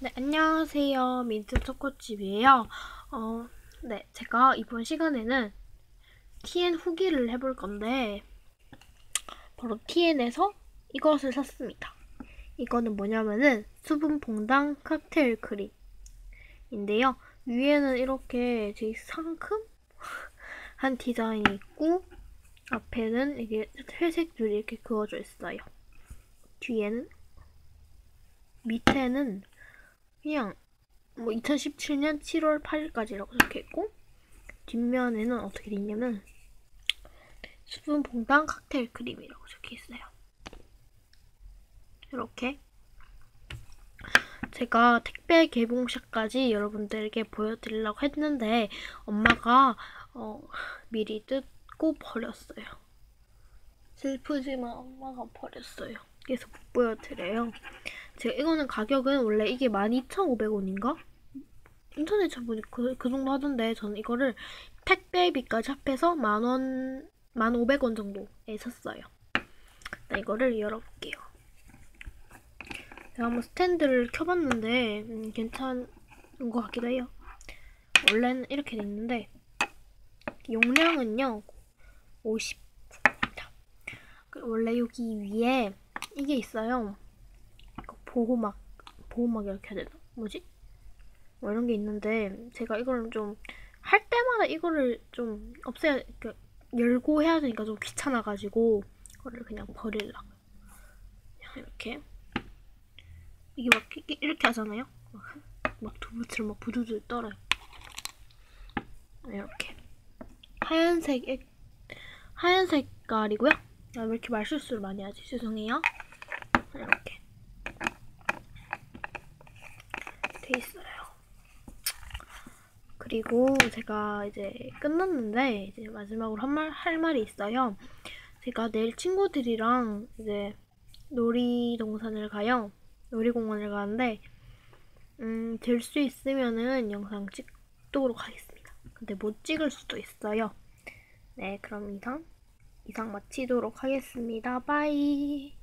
네, 안녕하세요. 민트 초코칩이에요. 어, 네, 제가 이번 시간에는 TN 후기를 해볼 건데, 바로 TN에서 이것을 샀습니다. 이거는 뭐냐면은 수분 퐁당 칵테일 크림인데요. 위에는 이렇게 되게 상큼? 한 디자인이 있고, 앞에는 이게 회색 줄이 이렇게 그어져 있어요. 뒤에는, 밑에는 그냥 뭐 2017년 7월 8일까지라고 적혀 있고 뒷면에는 어떻게 돼 있냐면 수분 퐁당 칵테일 크림이라고 적혀 있어요. 이렇게 제가 택배 개봉샷까지 여러분들에게 보여드리려고 했는데 엄마가 어, 미리 뜯고 버렸어요. 슬프지만 엄마가 버렸어요. 그래서 못 보여드려요. 제가 이거는 가격은 원래 이게 12,500원인가? 인터넷 찾아보니까 그, 그 정도 하던데 저는 이거를 택배비까지 합해서 만원, 1,500원 정도에 샀어요. 나 이거를 열어볼게요. 제가 한번 스탠드를 켜봤는데 음, 괜찮은 것 같기도 해요. 원래는 이렇게 돼 있는데 용량은요 50입니다. 원래 여기 위에 이게 있어요. 보호막, 보호막 이렇게 해야 되나? 뭐지? 뭐 이런 게 있는데, 제가 이거를 좀, 할 때마다 이거를 좀 없애야, 그, 열고 해야 되니까 좀 귀찮아가지고, 이거를 그냥 버릴라. 이렇게. 이게 막, 이렇게 하잖아요? 막 두부처럼 막 부두두 떨어요. 이렇게. 하얀색, 하얀 색깔이고요. 아, 왜 이렇게 말실수를 많이 하지? 죄송해요. 이렇게. 돼 있어요. 그리고 제가 이제 끝났는데 이제 마지막으로 한 말 할 말이 있어요. 제가 내일 친구들이랑 이제 놀이동산을 가요. 놀이공원을 가는데 음, 될 수 있으면은 영상 찍도록 하겠습니다. 근데 못 찍을 수도 있어요. 네, 그럼 이상 이상 마치도록 하겠습니다. 바이.